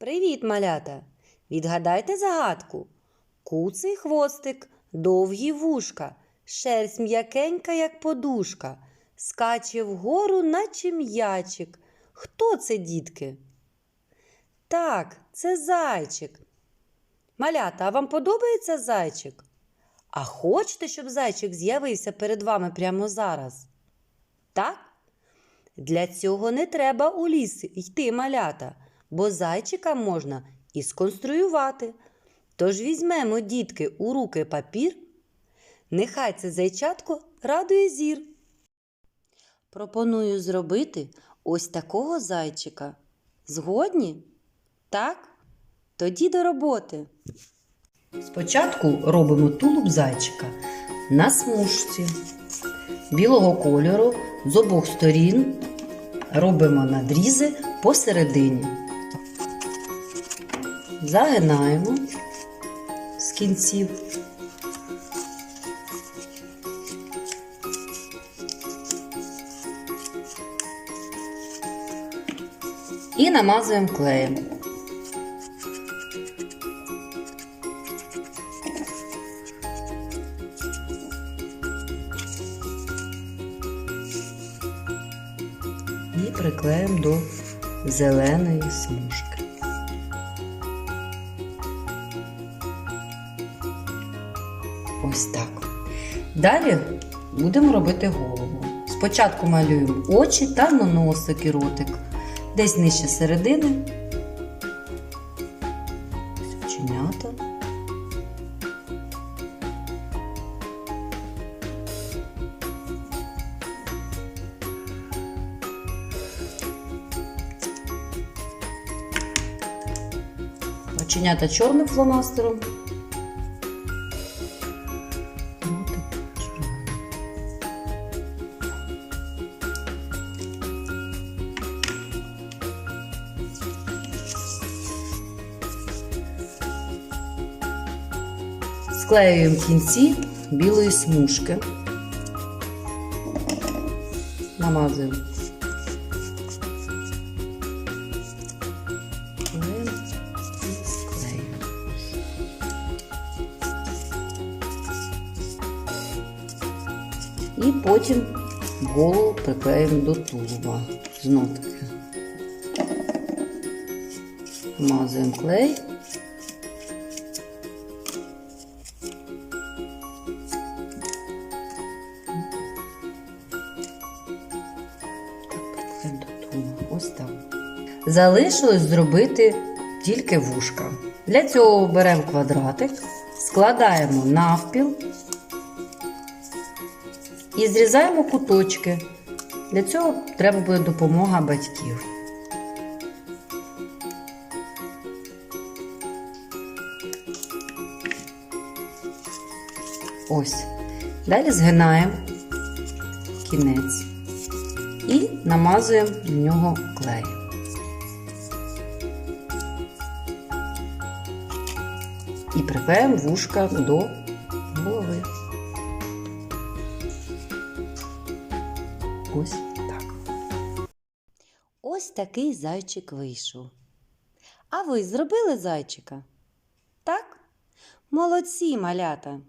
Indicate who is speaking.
Speaker 1: Привіт, малята! Відгадайте загадку. Куций хвостик, довгі вушка, шерсть м'якенька, як подушка, скаче вгору, наче м'ячик. Хто це, дітки? Так, це зайчик. Малята, а вам подобається зайчик? А хочете, щоб зайчик з'явився перед вами прямо зараз? Так? Для цього не треба у ліс йти малята, бо зайчика можна і сконструювати. Тож візьмемо, дітки, у руки папір. Нехай це зайчатко радує зір. Пропоную зробити ось такого зайчика. Згодні? Так? Тоді до роботи. Спочатку робимо тулуб зайчика на смужці білого кольору з обох сторін робимо надрізи посередині. Загинаємо з кінців. І намазуємо клеєм. і приклеїмо до зеленої смужки. Ось так. Далі будемо робити голову. Спочатку малюємо очі та на носик і ротик. Десь нижче середини. Ось оченята. Оченята чорним фломастером. Склеюємо кінці білої смужки. Намазуємо. І. Потім голову приклеїмо до тулуба. Знов таки. Мазуємо клей. Тулуба. Залишилось зробити тільки вушка. Для цього беремо квадратик, складаємо навпіл і зрізаємо куточки. Для цього треба буде допомога батьків. Ось. Далі згинаємо кінець і намазуємо в нього клей. І приклеїмо вушка до голови. Ось так. Ось такий зайчик вийшов. А ви зробили зайчика? Так? Молодці, малята!